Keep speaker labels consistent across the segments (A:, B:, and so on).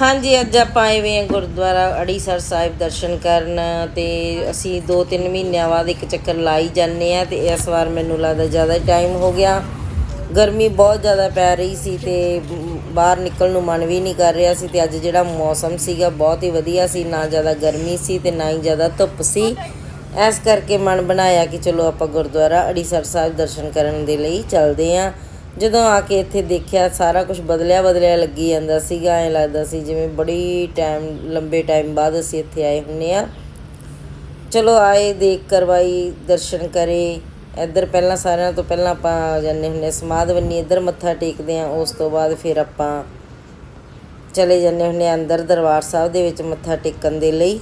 A: ਹਾਂਜੀ, ਅੱਜ ਆਪਾਂ ਆਏ ਹੋਏ ਹਾਂ ਗੁਰਦੁਆਰਾ ਅੜੀਸਰ ਸਾਹਿਬ ਦਰਸ਼ਨ ਕਰਨ ਤੇ ਅਸੀਂ 2-3 ਮਹੀਨਿਆਂ ਬਾਅਦ ਇੱਕ ਚੱਕਰ ਲਾਈ ਜਾਂਦੇ ਆ ਤੇ ਇਸ ਵਾਰ ਮੈਨੂੰ ਲੱਗਦਾ ਜ਼ਿਆਦਾ ਟਾਈਮ ਹੋ ਗਿਆ। ਗਰਮੀ ਬਹੁਤ ਜ਼ਿਆਦਾ ਪੈ ਰਹੀ ਸੀ ਤੇ ਬਾਹਰ ਨਿਕਲਣ ਨੂੰ ਮਨ ਵੀ ਨਹੀਂ ਕਰ ਰਿਹਾ ਸੀ ਤੇ ਅੱਜ ਜਿਹੜਾ ਮੌਸਮ ਸੀਗਾ ਬਹੁਤ ਹੀ ਵਧੀਆ ਸੀ। ਨਾ ਜ਼ਿਆਦਾ ਗਰਮੀ ਸੀ ਤੇ ਨਾ ਹੀ ਜ਼ਿਆਦਾ ਧੁੱਪ ਸੀ। ਇਸ ਕਰਕੇ ਮਨ ਬਣਾਇਆ ਕਿ ਚਲੋ ਆਪਾਂ ਗੁਰਦੁਆਰਾ ਅੜੀਸਰ ਸਾਹਿਬ ਦਰਸ਼ਨ ਕਰਨ ਦੇ ਲਈ ਚੱਲਦੇ ਆਂ ਜਦੋਂ ਆ ਕੇ ਇੱਥੇ ਦੇਖਿਆ ਸਾਰਾ ਕੁਝ ਬਦਲਿਆ ਬਦਲਿਆ ਲੱਗੀ ਜਾਂਦਾ ਸੀਗਾ, ਐ ਲੱਗਦਾ ਸੀ ਜਿਵੇਂ ਬੜੀ ਟਾਈਮ ਲੰਬੇ ਟਾਈਮ ਬਾਅਦ ਅਸੀਂ ਇੱਥੇ ਆਏ ਹੁੰਨੇ ਆ। ਚਲੋ ਆਏ, ਦੇਖ ਕਰਵਾਈ, ਦਰਸ਼ਨ ਕਰੇ। ਇੱਧਰ ਪਹਿਲਾਂ ਸਾਰਿਆਂ ਤੋਂ ਪਹਿਲਾਂ ਆਪਾਂ ਜਾਂਦੇ ਹੁੰਨੇ ਸਮਾਧਵੰਨੀ, ਇੱਧਰ ਮੱਥਾ ਟੇਕਦੇ ਆ, ਉਸ ਤੋਂ ਬਾਅਦ ਫਿਰ ਆਪਾਂ ਚਲੇ ਜਾਂਦੇ ਹੁੰਨੇ ਆ ਅੰਦਰ ਦਰਬਾਰ ਸਾਹਿਬ ਦੇ ਵਿੱਚ ਮੱਥਾ ਟੇਕਣ ਦੇ ਲਈ।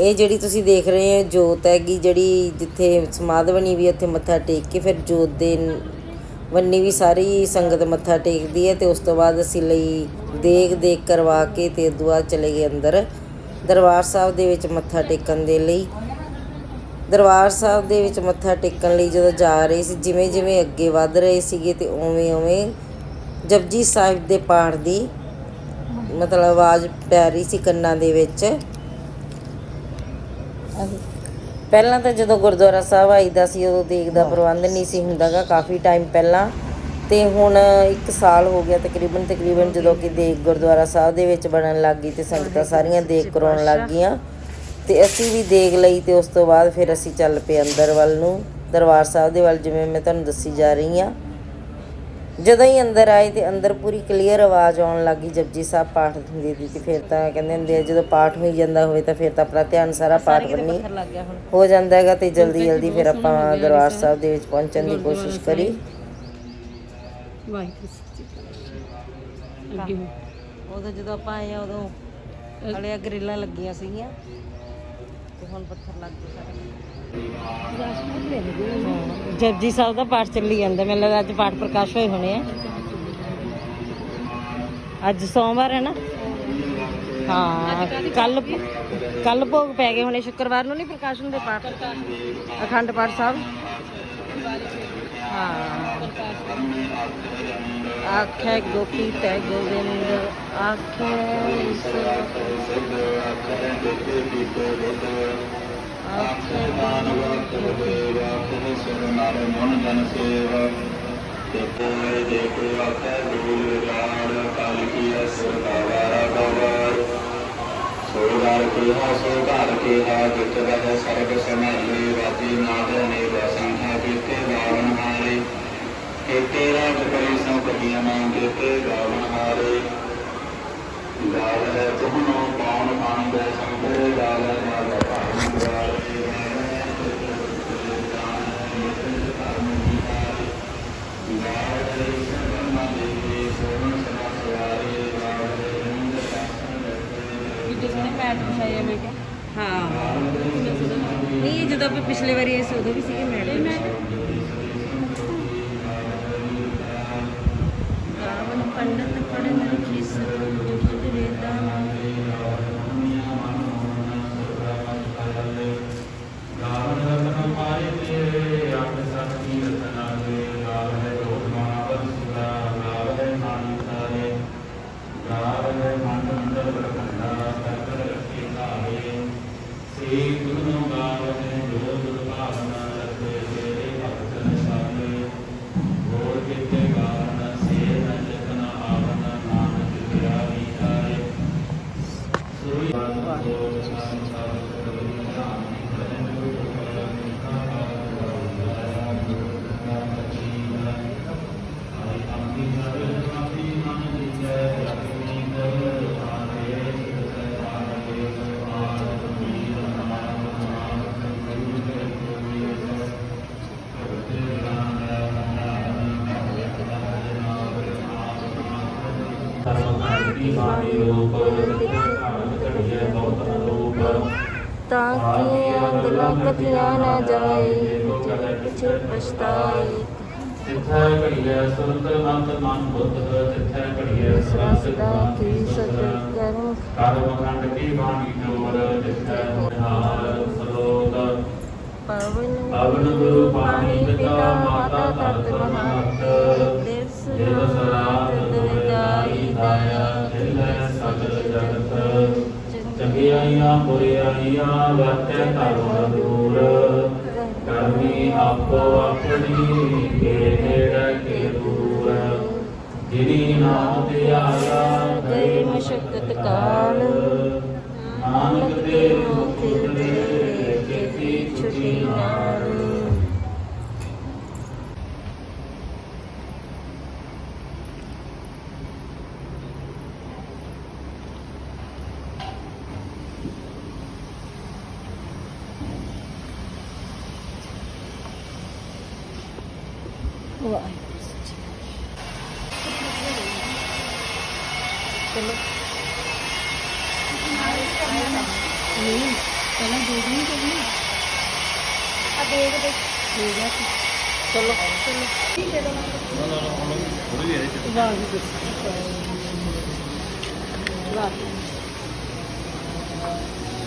A: ਇਹ ਜਿਹੜੀ ਤੁਸੀਂ ਦੇਖ ਰਹੇ ਹੋ ਜੋਤ ਹੈਗੀ ਜਿਹੜੀ ਜਿੱਥੇ ਸਮਾਧ ਬਣੀ ਵੀ ਉੱਥੇ ਮੱਥਾ ਟੇਕ ਕੇ ਫਿਰ ਜੋਤ ਦੇ ਬੰਨੀ ਵੀ ਸਾਰੀ ਸੰਗਤ ਮੱਥਾ ਟੇਕਦੀ ਹੈ ਤੇ ਉਸ ਤੋਂ ਬਾਅਦ ਅਸੀਂ ਲਈ ਦੇਖ ਦੇਖ ਕਰਵਾ ਕੇ ਤੇ ਦੁਆ ਚਲੇ ਗਏ ਅੰਦਰ ਦਰਬਾਰ ਸਾਹਿਬ ਦੇ ਵਿੱਚ ਮੱਥਾ ਟੇਕਣ ਦੇ ਲਈ। ਦਰਬਾਰ ਸਾਹਿਬ ਦੇ ਵਿੱਚ ਮੱਥਾ ਟੇਕਣ ਲਈ ਜਦੋਂ ਜਾ ਰਹੇ ਸੀ, ਜਿਵੇਂ ਜਿਵੇਂ ਅੱਗੇ ਵੱਧ ਰਹੇ ਸੀਗੇ ਤੇ ਉਵੇਂ ਉਵੇਂ ਜਪਜੀ ਸਾਹਿਬ ਦੇ ਪਾਠ ਦੀ ਮਤਲਬ ਆਵਾਜ਼ ਪੈ ਰਹੀ ਸੀ ਕੰਨਾਂ ਦੇ ਵਿੱਚ। ਪਹਿਲਾਂ ਤਾਂ ਜਦੋਂ ਗੁਰਦੁਆਰਾ ਸਾਹਿਬ ਆਈਦਾ ਸੀ ਉਦੋਂ ਦੇਖਦਾ ਪ੍ਰਬੰਧ ਨਹੀਂ ਸੀ ਹੁੰਦਾਗਾ ਕਾਫੀ ਟਾਈਮ ਪਹਿਲਾਂ। ਤੇ ਹੁਣ 1 ਸਾਲ ਹੋ ਗਿਆ ਤਕਰੀਬਨ ਤਕਰੀਬਨ ਜਦੋਂ ਕਿ ਦੇਖ ਗੁਰਦੁਆਰਾ ਸਾਹਿਬ ਦੇ ਵਿੱਚ ਬਣਨ ਲੱਗ ਗਈ ਤੇ ਸੰਗਤਾਂ ਸਾਰੀਆਂ ਦੇਖ ਕਰਾਉਣ ਲੱਗ ਗਈਆਂ। ਤੇ ਅਸੀਂ ਵੀ ਦੇਖ ਲਈ ਤੇ ਉਸ ਤੋਂ ਬਾਅਦ ਫਿਰ ਅਸੀਂ ਚੱਲ ਪਏ ਅੰਦਰ ਵੱਲ ਨੂੰ। ਦਰਬਾਰ ਸਾਹਿਬ ਦੇ ਵੱਲ ਜਿਵੇਂ ਮੈਂ ਤੁਹਾਨੂੰ ਦੱਸੀ ਜਾ ਰਹੀ ਹਾਂ। ਜਦੋਂ ਹੀ ਅੰਦਰ ਆਏ ਤੇ ਅੰਦਰ ਪੂਰੀ ਕਲੀਅਰ ਆਵਾਜ਼ ਆਉਣ ਲੱਗੀ ਜਪਜੀ ਸਾਹਿਬ ਪਾਠ ਹੁੰਦੀ ਦੀ ਤੇ ਫਿਰ ਤਾਂ ਕਹਿੰਦੇ ਹੁੰਦੇ ਆ ਜਦੋਂ ਪਾਠ ਹੋਈ ਜਾਂਦਾ ਹੋਵੇ ਤਾਂ ਫਿਰ ਤਾਂ ਆਪਣਾ ਧਿਆਨ ਸਾਰਾ ਪਾਠ ਬੰਨੀ ਹੋ ਜਾਂਦਾ ਹੈਗਾ ਤੇ ਜਲਦੀ ਜਲਦੀ ਫਿਰ ਆਪਾਂ ਦਰਬਾਰ ਸਾਹਿਬ ਦੇ ਵਿੱਚ ਪਹੁੰਚਣ ਦੀ ਕੋਸ਼ਿਸ਼ ਕਰੀ।
B: ਵਾਹਿਗੁਰੂ ਜੀ ਕਾ ਖਾਲਸਾ। ਅੱਗੇ
A: ਉਦੋਂ ਜਦੋਂ ਆਪਾਂ ਆਏ ਆ ਉਦੋਂ ਹਲੇ ਗਰਿੱਲਾਂ ਲੱਗੀਆਂ ਸੀਗੀਆਂ ਤੇ ਹੁਣ ਪੱਥਰ ਲੱਗ ਗਏ ਸਾਰੇ। ਜਪਜੀ ਸਾਹਿਬ ਦਾ ਪਾਠ ਚੱਲੀ ਜਾਂਦਾ, ਮੈਨੂੰ ਲੱਗਦਾ ਅੱਜ ਪਾਠ ਪ੍ਰਕਾਸ਼ ਹੋਏ ਹੋਣੇ ਆ। ਅੱਜ ਸੋਮਵਾਰ ਹੈ ਨਾ? ਹਾਂ, ਕੱਲ ਕੱਲ ਭੋਗ ਪੈ ਗਏ ਹੋਣੇ, ਸ਼ੁੱਕਰਵਾਰ ਨੂੰ ਨਹੀਂ ਪ੍ਰਕਾਸ਼ ਹੁੰਦੇ ਪਾਠ? ਅਖੰਡ ਪਾਠ ਸਾਹਿਬ? ਹਾਂ। ਆਖੇ ਗੋਪੀ ਤੈ ਗੋਬਿੰਦ ਆਖੇ ਆਖੇ
C: ਸੋਗਾਰ ਕਿਹਾ ਸੋ ਘਰ ਕਿਹਾ ਜਿਤ ਵਦ ਸਰਬ ਸੰਭਾਲੇ ਰਾਤੀ ਨਾਦ ਨੇ ਵਸੰਖਾ ਕੀਤੇ ਗਾਵਨ ਹਾਰੇ ਕੀਤੇ ਰਾਜ ਕਰੀ ਸੋ ਕਟੀਆਂ ਕੀਤੇ ਗਾਵਨ ਹਾਰੇ ਗਾਵ ਹੈ ਤੁਮਨੋ ਪਾਉਣ ਪਾਣ ਦੇ ਸੰਤੇ ਗਾਵ ਹੈ ਮਾਤਾ ਪਾਣ ਗਾਵੇ
B: ਮੈਟ ਮੈਂ ਕਿਹਾ।
A: ਹਾਂ। ਨਹੀਂ ਜਦੋਂ ਆਪਾਂ ਪਿਛਲੇ ਵਾਰੀ ਆਏ ਸੀ ਉਦੋਂ ਵੀ ਸੀਗੇ ਮੈਡਮ।
B: ਗਾਵਨ ਪੰਡਤ ਪੜਨ ਤਾਂ ਕਿ ਅਗਲਾ ਕਥਿਆ ਨਾ ਜਾਏ ਕੁਛ ਪਛਤਾਏ।
C: ਜਿੱਥੈ ਘੜੀਐ ਸੁਰਤ ਮੰਤ ਮਨ ਬੁੱਧ ਜਿੱਥੈ ਘੜੀਐ
B: ਸਦਾ ਕੀ ਸਤਿ ਕਰਮ
C: ਕਰਮ ਖੰਡ ਕੀ ਬਾਣੀ ਜੋਰ ਜਿੱਥੈ ਹਾਰ ਸਲੋਕ
B: ਪਵਨ
C: ਪਵਨ ਗੁਰੂ
B: ਪੁਰਿਆਈਆਂ ਵਰਤੈ ਧਰਮ ਦੂਰ ਕਰਮੀ ਆਪੋ ਆਪਣੀ ਕੇ ਨੇੜੇ ਕੇ ਦੂਰ ਜਿਨੀ ਨਾਮ ਤੇ ਆਇਆ ਗਏ ਮਸ਼ਕਤ ਕਾਲ ਨਾਨਕ ਦੇ ਮੁਖ ਉਤਰੇ ਕੀਤੀ ਛੁਟੀ ਨਾਲ
A: ਲਓ
D: ਨਹੀਂ ਪਹਿਲਾਂ ਦੋ ਦਿਨ ਚੱਲੀ ਆ ਦੇਖ ਦੇ। ਹੋ ਗਿਆ ਸੀ
C: ਚਲੋ। ਚਲੋ ਠੀਕ ਹੈ
D: ਨਾ ਨਾ ਨਾ ਥੋੜੀ ਜਿਹੀ ਆਈ ਵਾਹ ਜੀ ਵਾਹ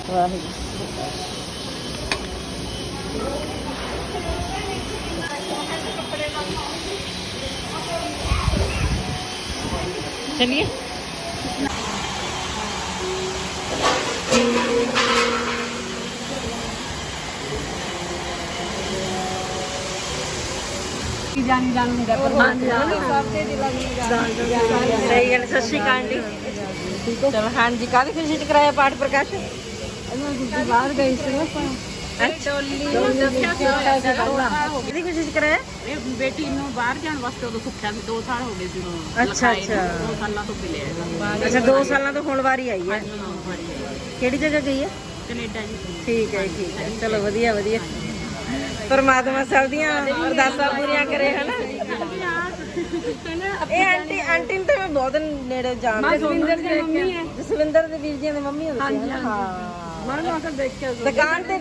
C: ਵਾਹ ਚਲਿਏ।
D: ਜਾਣੀ ਜਾਣ ਹੁੰਦਾ ਪਰ
A: ਸਹੀ ਗੱਲ ਸਤਿ ਸ਼੍ਰੀ ਅਕਾਲ ਜੀ। ਚਲੋ ਹਾਂਜੀ ਕਾਹਦੀ ਖੁਸ਼ੀ ਚ ਕਰਾਇਆ ਪਾਠ ਪ੍ਰਕਾਸ਼
D: ਬਾਹਰ ਗਈ ਸੀ ਆਪਾਂ।
A: ਕਿਹਦੀ ਖੁਸ਼ੀ ਚ ਕਰਾਇਆ
E: ਇਹ ਬੇਟੀ ਨੂੰ ਬਾਹਰ ਜਾਣ ਵਾਸਤੇ ਉਦੋਂ ਸੁੱਖਿਆ ਸੀ 2 ਸਾਲ ਹੋ ਗਏ ਸੀ ਉਹਨੂੰ
A: ਅੱਛਾ,
E: ਲਿਖਾਏ ਨੂੰ,
A: ਅੱਛਾ।
E: ਦੋ ਸਾਲਾਂ ਤੋਂ ਮਿਲਿਆ ਹੈਗਾ
A: ਅੱਛਾ 2 ਸਾਲਾਂ ਤੋਂ ਹੁਣ ਵਾਰੀ ਆਈ ਹੈ। ਕਿਹੜੀ ਜਗ੍ਹਾ ਗਈ ਹੈ
E: ਕੈਨੇਡਾ ਜੀ
A: ਠੀਕ ਹੈ ਠੀਕ ਹੈ ਚਲੋ ਵਧੀਆ ਵਧੀਆ ਪਰਮਾਤਮਾ ਸਭ ਦੀਆਂ ਅਰਦਾਸਾਂ ਪੂਰੀਆਂ ਕਰੇ ਹਨਾ ਇਹ ਆਂਟੀ ਆਂਟੀ ਨੂੰ ਤਾਂ ਮੈਂ ਬਹੁਤ ਨੇੜੇ ਜਾਣਦੀ ਜਸਵਿੰਦਰ ਦੀ ਮੰਮੀ ਹੈ ਜਸਵਿੰਦਰ ਦੇ ਵੀਰ ਜੀ ਦੀ ਮੰਮੀ ਹੁੰਦੀ ਹੈ ਹਾਂ
D: ਮੈਂ ਨਾ ਤਾਂ ਦੇਖਿਆ
A: ਦੁਕਾਨ ਤੇ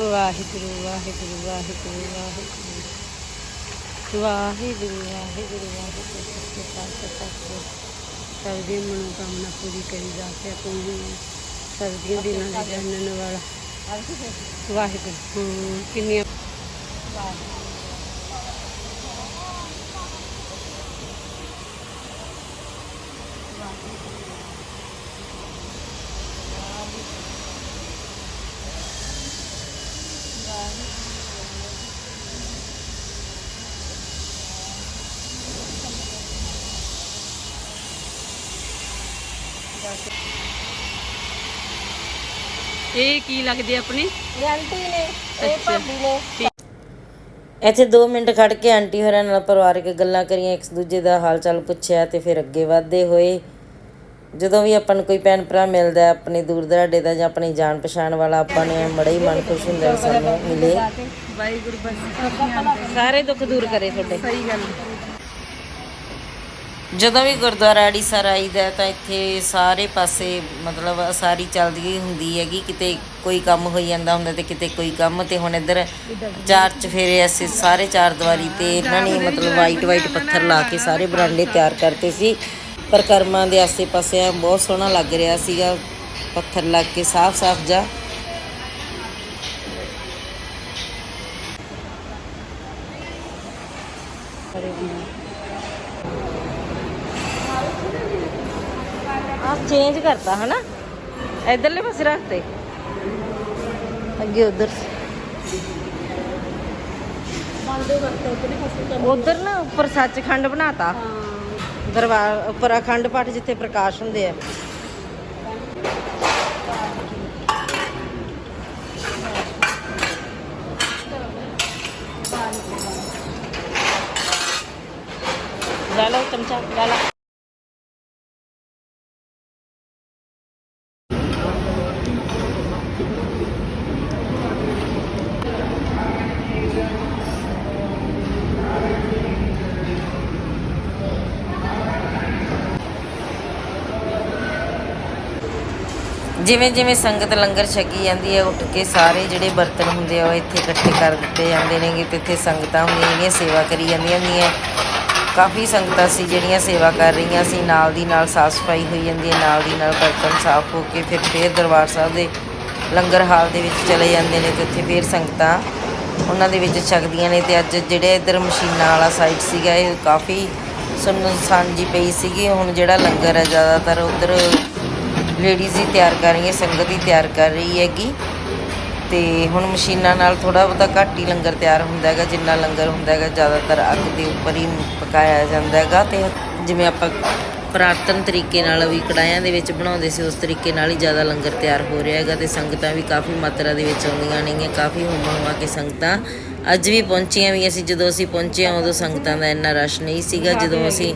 A: ਵਾਹਿਗੁਰੂ ਵਾਹਿਗੁਰੂ ਵਾਹਿਗੁਰੂ ਵਾਹਿਗੁਰੂ। ਵਾਹਿਗੁਰੂ ਵਾਹਿਗੁਰੂ ਵਾਹਿਗੁਰੂ। ਸੱਚੇ ਪਾਤਸ਼ਾਹ ਸਤਿਗੁਰੂ
D: ਸਭ ਦੀ ਮਨੋਕਾਮਨਾ ਪੂਰੀ ਕਰੀ ਜਾ ਕੇ ਤੂੰ ਹੀ
A: ਸਭ ਦੀਆਂ ਦਿਲਾਂ
D: ਦਿਨਾਂ ਦੇ ਜਾਣਨ ਵਾਲਾ।
A: ਵਾਹਿਗੁਰੂ।
D: ਕਿੰਨੀਆਂ ਇਹ ਕੀ ਲੱਗਦੇ ਆਪਣੇ?
A: ਇਹ ਆਂਟੀ ਨੇ ਇਹ ਭਾਬੀ ਨੇ। ਇੱਥੇ 2 ਮਿੰਟ ਖੜ ਕੇ ਆਂਟੀ ਹੋਰਾਂ ਨਾਲ ਪਰਿਵਾਰਕ ਗੱਲਾਂ ਕਰੀਆਂ ਇੱਕ ਦੂਜੇ ਦਾ ਹਾਲ ਚਾਲ ਪੁੱਛਿਆ ਤੇ ਫਿਰ ਅੱਗੇ ਵਧਦੇ ਹੋਏ ਜਦੋਂ ਵੀ ਆਪਾਂ ਨੂੰ ਕੋਈ ਭੈਣ ਭਰਾ ਮਿਲਦਾ ਆਪਣੇ ਦੂਰ ਦਰਾਡੇ ਦਾ ਜਾਂ ਆਪਣੀ ਜਾਣ ਪਛਾਣ ਵਾਲਾ ਆਪਾਂ ਨੇ ਬੜਾ ਹੀ ਮਨ ਖੁਸ਼ ਹੁੰਦਾ ਹੈ ਸਾਨੂੰ ਮਿਲੇ।
D: ਵਾਹਿਗੁਰੂ ਬਸ
A: ਸਾਰੇ ਦੁੱਖ ਦੂਰ ਕਰੇ ਤੁਹਾਡੇ।
D: ਸਹੀ ਗੱਲ
A: ਜਦੋਂ ਵੀ ਗੁਰਦੁਆਰਾ ਅੜੀਸਰ ਆਈਦਾ ਹੈ ਤਾਂ ਇੱਥੇ ਸਾਰੇ ਪਾਸੇ ਮਤਲਬ ਸਾਰੀ ਚੱਲਦੀ ਹੁੰਦੀ ਹੈਗੀ, ਕਿਤੇ ਕੋਈ ਕੰਮ ਹੋਈ ਜਾਂਦਾ ਹੁੰਦਾ ਤੇ ਕਿਤੇ ਕੋਈ ਕੰਮ ਤੇ ਹੁਣ ਇੱਧਰ ਚਾਰ ਚਫੇਰੇ ਅਸੀਂ ਸਾਰੇ ਚਾਰ ਦੀਵਾਰੀ ਤੇ ਇਹਨਾਂ ਨੇ ਮਤਲਬ ਵਾਈਟ ਵਾਈਟ ਪੱਥਰ ਲਾ ਕੇ ਸਾਰੇ ਬਰਾਂਡੇ ਤਿਆਰ ਕਰਤੇ ਸੀ। ਪਰ ਕਰਮਾਂ ਦੇ ਆਸੇ-ਪਾਸੇ ਐਂ ਬਹੁਤ ਸੋਹਣਾ ਲੱਗ ਰਿਹਾ ਸੀਗਾ ਪੱਥਰ ਲੱਗ ਕੇ ਸਾਫ਼-ਸਾਫ਼ ਜਾ। ਆਪ ਚੇਂਜ ਕਰਤਾ ਹਨਾ ਇਧਰਲੇ ਪਾਸੇ ਰੱਖਤੇ ਅੱਗੇ ਉਧਰ ਉਧਰ ਨਾ ਉੱਪਰ ਸੱਚਖੰਡ ਬਣਾਤਾ ਦਰਬਾਰ ਉੱਪਰ ਅਖੰਡ ਪਾਠ ਜਿੱਥੇ ਪ੍ਰਕਾਸ਼ ਹੁੰਦੇ ਆ ਲੈ ਲਓ ਚਮਚਾ ਲੈ ਲਓ ਜਿਵੇਂ ਜਿਵੇਂ ਸੰਗਤ ਲੰਗਰ ਛਕੀ ਜਾਂਦੀ ਹੈ, ਉੱਠ ਕੇ ਸਾਰੇ ਜਿਹੜੇ ਬਰਤਨ ਹੁੰਦੇ ਆ, ਉਹ ਇੱਥੇ ਇਕੱਠੇ ਕਰ ਦਿੱਤੇ ਜਾਂਦੇ ਨੇਗੇ ਤੇ ਇੱਥੇ ਸੰਗਤਾਂ ਹੁੰਦੀਆਂ ਜਿਹੜੀਆਂ ਸੇਵਾ ਕਰੀ ਜਾਂਦੀਆਂ ਹੁੰਦੀਆਂ। ਕਾਫੀ ਸੰਗਤਾਂ ਸੀ ਜਿਹੜੀਆਂ ਸੇਵਾ ਕਰ ਰਹੀਆਂ ਸੀ ਨਾਲ ਦੀ ਨਾਲ ਸਾਫ਼ ਸਫ਼ਾਈ ਹੋਈ ਜਾਂਦੀ ਹੈ, ਨਾਲ ਦੀ ਨਾਲ ਬਰਤਨ ਸਾਫ਼ ਹੋ ਕੇ ਫਿਰ ਫੇਰ ਦਰਬਾਰ ਸਾਹਿਬ ਦੇ ਲੰਗਰ ਹਾਲ ਦੇ ਵਿੱਚ ਚਲੇ ਜਾਂਦੇ ਨੇ ਤੇ ਉੱਥੇ ਫੇਰ ਸੰਗਤਾਂ ਉਹਨਾਂ ਦੇ ਵਿੱਚ ਛਕਦੀਆਂ ਨੇ ਤੇ ਅੱਜ ਜਿਹੜੇ ਇੱਧਰ ਮਸ਼ੀਨਾਂ ਵਾਲਾ ਸਾਈਡ ਸੀਗਾ, ਇਹ ਕਾਫੀ ਸੁੰਨਸਾਨ ਜੀ ਪਈ ਸੀਗੀ। ਹੁਣ ਜਿਹੜਾ ਲੰਗਰ ਹੈ ਜ਼ਿਆਦਾਤਰ ਉਧਰ ਲੇਡੀਜ਼ ਹੀ ਤਿਆਰ ਕਰ ਰਹੀ ਹੈ ਸੰਗਤ ਹੀ ਤਿਆਰ ਕਰ ਰਹੀ ਹੈਗੀ। ਤੇ ਹੁਣ ਮਸ਼ੀਨਾਂ ਨਾਲ ਥੋੜਾ ਬਹੁਤਾ ਘੱਟ ਹੀ ਲੰਗਰ ਤਿਆਰ ਹੁੰਦਾ ਹੈਗਾ, ਜਿੰਨਾ ਲੰਗਰ ਹੁੰਦਾ ਹੈਗਾ, ਜ਼ਿਆਦਾਤਰ ਅੱਗ ਦੇ ਉੱਪਰ ਹੀ ਪਕਾਇਆ ਜਾਂਦਾ ਹੈਗਾ। ਤੇ ਜਿਵੇਂ ਆਪਾਂ ਪ੍ਰਾਤਨ ਤਰੀਕੇ ਨਾਲ ਵੀ ਕੜਾਇਆਂ ਦੇ ਵਿੱਚ ਬਣਾਉਂਦੇ ਸੀ, ਉਸ ਤਰੀਕੇ ਨਾਲ ਹੀ ਜ਼ਿਆਦਾ ਲੰਗਰ ਤਿਆਰ ਹੋ ਰਿਹਾ ਹੈਗਾ ਤੇ ਸੰਗਤਾਂ ਵੀ ਕਾਫੀ ਮਾਤਰਾ ਦੇ ਵਿੱਚ ਆਉਂਦੀਆਂ ਨੇਗੀਆਂ, ਕਾਫੀ ਹੁਮਾ ਹੁਮਾ ਕੇ ਸੰਗਤਾਂ। ਅੱਜ ਵੀ ਪਹੁੰਚੀਆਂ ਵੀ ਅਸੀਂ, ਜਦੋਂ ਅਸੀਂ ਪਹੁੰਚੇ ਉਦੋਂ ਸੰਗਤਾਂ ਦਾ ਇੰਨਾ ਰਸ਼ ਨਹੀਂ ਸੀਗਾ, ਜਦੋਂ ਅਸੀਂ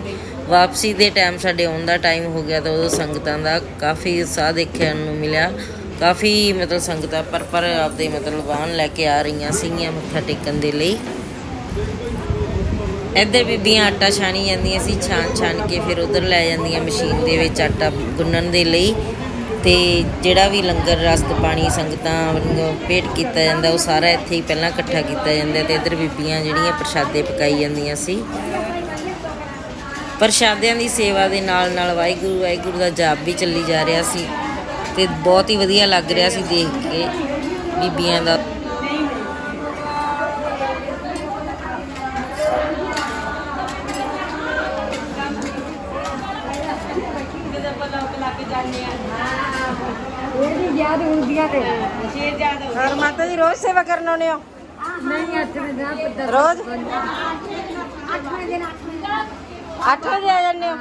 A: ਵਾਪਸੀ ਦੇ ਟਾਈਮ ਸਾਡੇ ਆਉਣ ਦਾ ਟਾਈਮ ਹੋ ਗਿਆ ਤਾਂ ਉਦੋਂ ਸੰਗਤਾਂ ਦਾ ਕਾਫੀ ਉਤਸ਼ਾਹ ਦੇਖਣ ਨੂੰ ਮਿਲਿਆ। ਕਾਫੀ ਮਤਲਬ ਸੰਗਤਾਂ ਪਰ ਪਰ ਆਪਦੇ ਮਤਲਬ ਵਾਹਨ ਲੈ ਕੇ ਆ ਰਹੀਆਂ ਸੀਗੀਆਂ ਮੱਥਾ ਟੇਕਣ ਦੇ ਲਈ। ਇੱਧਰ ਬੀਬੀਆਂ ਆਟਾ ਛਾਣੀ ਜਾਂਦੀਆਂ ਸੀ, ਛਾਣ ਛਾਣ ਕੇ ਫਿਰ ਉਧਰ ਲੈ ਜਾਂਦੀਆਂ ਮਸ਼ੀਨ ਦੇ ਵਿੱਚ ਆਟਾ ਗੁੰਨਣ ਦੇ ਲਈ। ਤੇ ਜਿਹੜਾ ਵੀ ਲੰਗਰ, ਰਸਤ ਪਾਣੀ ਸੰਗਤਾਂ ਵੱਲੋਂ ਭੇਟ ਕੀਤਾ ਜਾਂਦਾ, ਉਹ ਸਾਰਾ ਇੱਥੇ ਹੀ ਪਹਿਲਾਂ ਇਕੱਠਾ ਕੀਤਾ ਜਾਂਦਾ ਤੇ ਇੱਧਰ ਬੀਬੀਆਂ ਜਿਹੜੀਆਂ ਪ੍ਰਸ਼ਾਦੇ ਪਕਾਈ ਜਾਂਦੀਆਂ ਸੀ। ਪ੍ਰਸ਼ਾਦਿਆਂ ਦੀ ਸੇਵਾ ਦੇ ਨਾਲ ਨਾਲ ਵਾਹਿਗੁਰੂ ਵਾਹਿਗੁਰੂ ਦਾ ਜਾਪ ਵੀ ਚੱਲੀ ਜਾ ਰਿਹਾ ਸੀ ਤੇ ਬਹੁਤ ਹੀ ਵਧੀਆ ਲੱਗ ਰਿਹਾ ਸੀ ਦੇਖ ਕੇ ਬੀਬੀਆਂ ਦਾ। ਹਰ ਮਾਤਾ ਜੀ ਰੋਜ਼ ਸੇਵਾ ਕਰਨ ਆਉਨੇ ਹੋ?
B: ਨਹੀਂ ਅੱਠ ਵਜੇ ਦਾ ਪਤਾ
A: ਰੋਜ਼
B: 8 ਵਜੇ ਨਾ
A: 8 ਵਜੇ ਆ ਜਾਂਦੇ ਹੋ?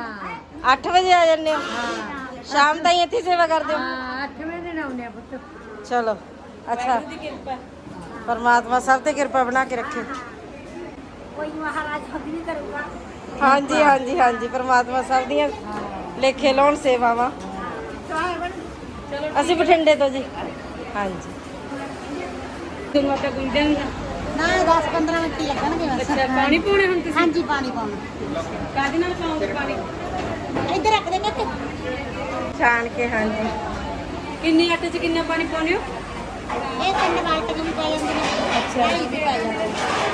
A: 8 ਵਜੇ ਆ ਜਾਂਦੇ ਹੋ? ਸ਼ਾਮ ਤਾਈਂ ਇੱਥੇ ਸੇਵਾ ਕਰਦੇ ਹੋ?
B: ਹਾਂ 8 ਵਜੇ ਨਾ ਆਉਂਦੇ ਆ ਪੁੱਤ।
A: ਚਲੋ ਅੱਛਾ। ਪਰਮਾਤਮਾ ਸਭ ਤੇ ਕਿਰਪਾ ਬਣਾ ਕੇ ਰੱਖੇ।
B: ਕੋਈ ਮਹਾਰਾਜ ਖੁਦ ਨਹੀਂ ਕਰੂਗਾ।
A: ਹਾਂਜੀ ਹਾਂਜੀ ਹਾਂਜੀ ਪਰਮਾਤਮਾ ਸਭ ਦੀਆਂ ਲੇਖੇ ਲਾਉਣ ਸੇਵਾਵਾਂ। ਅਸੀਂ ਬਠਿੰਡੇ ਤੋਂ ਜੀ। ਹਾਂਜੀ।
B: ਨਾ 10 15 ਮਿੰਟ ਹੀ ਲੱਗਣਗੇ ਬਸ। ਅੱਛਾ ਪਾਣੀ ਪਾਉਣੇ ਹੁਣ ਤੁਸੀਂ? ਹਾਂਜੀ ਪਾਣੀ ਪਾਉਣਾ। ਕਾਹਦੇ ਨਾਲ ਪਾਉਂਗੇ ਪਾਣੀ? ਇੱਧਰ ਰੱਖ ਦੇ ਕਿ
A: ਛਾਣ ਕੇ ਹਾਂਜੀ।
D: ਕਿੰਨੇ ਆਟੇ 'ਚ ਕਿੰਨਾ ਪਾਣੀ ਪਾਉਂਦੇ ਹੋ?
B: ਇਹ ਤਿੰਨ ਬਾਲਟੀਆਂ ਵੀ ਪੈ ਜਾਂਦੀਆਂ ਅੱਛਾ। ਇਹ ਵੀ ਪੈ ਜਾਂਦੇ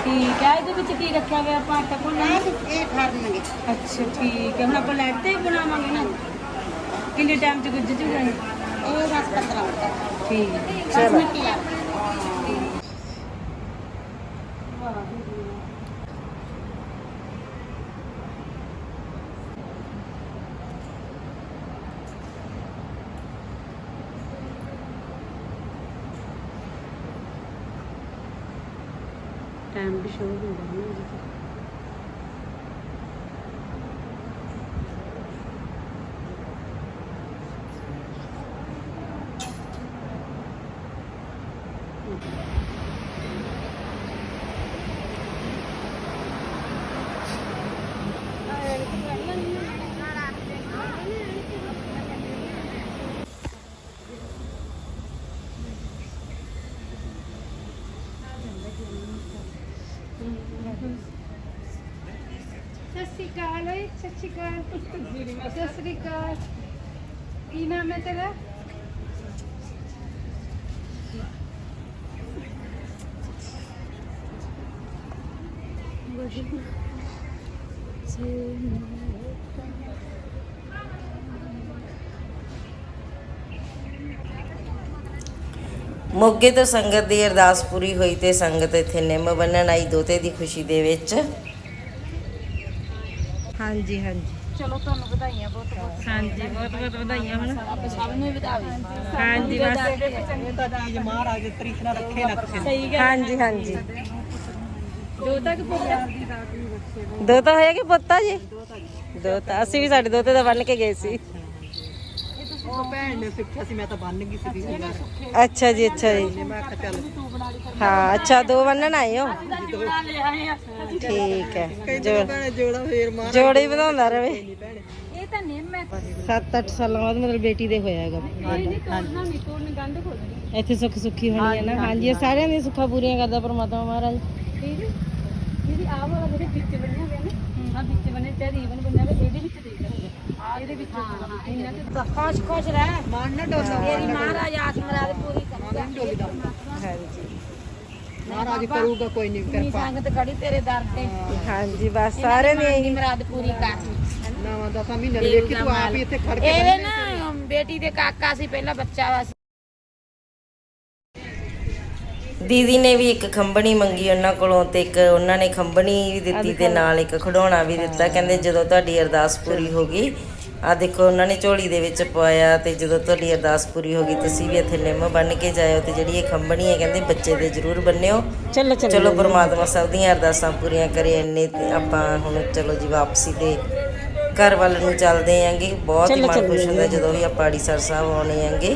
D: ਠੀਕ ਹੈ ਇਹਦੇ ਵਿੱਚ ਕੀ ਰੱਖਿਆ ਹੋਇਆ ਆਪਾਂ ਆਟਾ ਭੁੰਨਣ
B: ਇਹ ਠਰਨਗੇ
D: ਅੱਛਾ ਠੀਕ ਹੈ। ਹੁਣ ਆਪਾਂ ਲੈਟ ਤੇ ਬਣਾਵਾਂਗੇ ਨਾ। ਕਿੰਨੇ ਟਾਈਮ 'ਚ ਗੁੱਝ ਜੂਗਾ ਇਹ?
B: ਇਹ 10 15 ਮਿੰਟ।
D: ਠੀਕ। ਹੈ
B: 10
D: ਟਾਈਮ ਵੀ
F: ਸ਼੍ਰੀ ਅਕਾਲ ਸਤਿ ਸ਼੍ਰੀ ਅਕਾਲ। ਕੀ ਨਾਮ ਹੈ ਤੇਰਾ?
A: ਮੋਗੇ ਤੋਂ ਸੰਗਤ ਦੀ ਅਰਦਾਸ ਪੂਰੀ ਹੋਈ ਤੇ ਸੰਗਤ ਇੱਥੇ ਨਿੰਮ ਬੰਨਣ ਆਈ, ਦੋਤੇ ਦੀ ਖੁਸ਼ੀ ਦੇ ਵਿੱਚ। ਹਾਂਜੀ ਹਾਂਜੀ।
D: ਚਲੋ ਤੁਹਾਨੂੰ ਵਧਾਈਆਂ ਬਹੁਤ ਬਹੁਤ।
A: ਹਾਂਜੀ ਬਹੁਤ ਬਹੁਤ ਵਧਾਈਆਂ ਹੁਣ।
D: ਆਪਾਂ ਸਭ ਨੂੰ ਵਧਾਵੇ
A: ਹਾਂਜੀ ਬਸ।
D: ਸਹੀ ਗੱਲ
A: ਹਾਂਜੀ ਹਾਂਜੀ।
D: ਦੋ ਤੱਕ ਪੁੱਛਿਆ
A: ਦੋ ਤਾਂ ਹੋਇਆ ਕਿ ਪੁੱਤਾ ਜੀ? ਦੋ ਤਾਂ ਅਸੀਂ ਵੀ ਸਾਡੇ ਦੋਤੇ ਦਾ ਬੰਨ ਕੇ ਗਏ ਸੀ।
G: ਉਹ ਭੈਣ ਨੇ ਸਿੱਖਿਆ ਸੀ ਮੈਂ ਤਾਂ ਬੰਨ ਗਈ ਸੀ
A: ਅੱਛਾ ਜੀ ਅੱਛਾ ਜੀ।
G: ਮੈਂ ਕਿਹਾ ਚੱਲ
A: ਹਾਂ ਅੱਛਾ ਦੋ ਬੰਨਣ ਆਏ ਹੋ? ਠੀਕ ਹੈ
G: ਭੈਣੇ ਜੋੜਾ ਫੇਰ ਮਾਰ
A: ਜੋੜੇ ਹੀ ਵਧਾਉਂਦਾ ਰਵੇ।
D: ਇਹ ਤਾਂ ਨਿੰਮ ਹੈ।
A: 7-8 ਸਾਲਾਂ ਬਾਅਦ ਮਤਲਬ ਬੇਟੀ ਦੇ ਹੋਇਆ ਹੈਗਾ।
D: ਨਹੀਂ ਨਹੀਂ ਤੋੜਨਾ ਨਹੀਂ ਤੋੜਨ ਗੰਢ ਖੋਲਣੀ।
A: ਇੱਥੇ ਸੁੱਖ ਸੁੱਖੀ ਹੋਣੀ ਹੈ ਨਾ। ਹਾਂਜੀ ਇਹ ਸਾਰਿਆਂ ਦੀਆਂ ਸੁੱਖਾਂ ਪੂਰੀਆਂ ਕਰਦਾ ਪਰਮਾਤਮਾ ਮਹਾਰਾਜ।
D: ਇਹਦੀ ਇਹਦੀ ਆਹ ਵਾਲਾ ਜਿਹੜੇ ਵਿੱਚ ਬਣਿਆ ਹੋਇਆ ਨਾ ਆ ਵਿੱਚ ਬਣੇ ਤੇ ਰੀਬਨ ਬਣਿਆ ਹੋਇਆ ਇਹਦੇ ਵਿੱਚ ਦੇਖ ਲਓ। ਆ ਇਹਦੇ ਵਿੱਚ ਇੰਨਾ ਤੇ
F: ਖੁਸ਼ ਖੁਸ਼ ਰਹਿ।
G: ਮਨ ਨਾ ਡੋਲੋ
F: ਤੇਰੀ ਮਹਾਰਾਜ ਆਸ ਮਰਾਦ ਪੂਰੀ ਕਰੂਗਾ
A: ਹਾਂਜੀ
G: ਮਹਾਰਾਜ ਕਰੂਗਾ ਕੋਈ ਨਹੀਂ
F: ਨੀ
G: ਕਿਰਪਾ।
F: ਸੰਗਤ ਖੜੀ ਤੇਰੇ ਦਰ ਤੇ।
A: ਹਾਂਜੀ ਬਸ ਸਾਰਿਆਂ ਦੀਆਂ
F: ਦੀ
A: ਇਹੀ
F: ਮਰਾਦ ਪੂਰੀ ਕਰ।
G: ਨਵਾਂ ਦਸਾਂ ਮਹੀਨੇ ਦੇ ਵੇਖੀ ਤੂੰ ਆਪ ਹੀ ਇੱਥੇ ਖੜ ਕੇ
F: ਇਹਦੇ ਨਾ ਬੇਟੀ ਦੇ ਕਾਕਾ ਸੀ ਪਹਿਲਾਂ ਬੱਚਾ ਵਾ
A: ਦੀਦੀ ਨੇ ਵੀ ਇੱਕ ਖੰਬਣੀ ਮੰਗੀ ਉਹਨਾਂ ਕੋਲੋਂ ਤੇ ਇੱਕ ਉਹਨਾਂ ਨੇ ਖੰਬਣੀ ਵੀ ਦਿੱਤੀ ਤੇ ਨਾਲ ਇੱਕ ਖਿਡੌਣਾ ਵੀ ਦਿੱਤਾ। ਕਹਿੰਦੇ ਜਦੋਂ ਤੁਹਾਡੀ ਅਰਦਾਸ ਪੂਰੀ ਹੋ ਗਈ ਆ ਦੇਖੋ ਉਹਨਾਂ ਨੇ ਝੋਲੀ ਦੇ ਵਿੱਚ ਪਾਇਆ ਤੇ ਜਦੋਂ ਤੁਹਾਡੀ ਅਰਦਾਸ ਪੂਰੀ ਹੋ ਗਈ ਤੁਸੀਂ ਵੀ ਇੱਥੇ ਨਿੰਮ ਬੰਨ ਕੇ ਜਾਇਓ ਤੇ ਜਿਹੜੀ ਇਹ ਖੰਬਣੀ ਹੈ ਕਹਿੰਦੇ ਬੱਚੇ ਦੇ ਜ਼ਰੂਰ ਬੰਨਿਓ।
B: ਚਲੋ ਚਲੋ।
A: ਚਲੋ ਪਰਮਾਤਮਾ ਸਭ ਦੀਆਂ ਅਰਦਾਸਾਂ ਪੂਰੀਆਂ ਕਰੇ ਇੰਨੇ ਤੇ ਆਪਾਂ ਹੁਣ ਚਲੋ ਜੀ ਵਾਪਸੀ ਤੇ ਘਰ ਵੱਲ ਨੂੰ ਚੱਲਦੇ ਆਂਗੇ। ਬਹੁਤ ਹੀ ਮਨ ਖੁਸ਼ ਹੁੰਦਾ ਜਦੋਂ ਵੀ ਆਪਾਂ ਅੜੀਸਰ ਸਾਹਿਬ ਆਉਣੇ ਆਂਗੇ।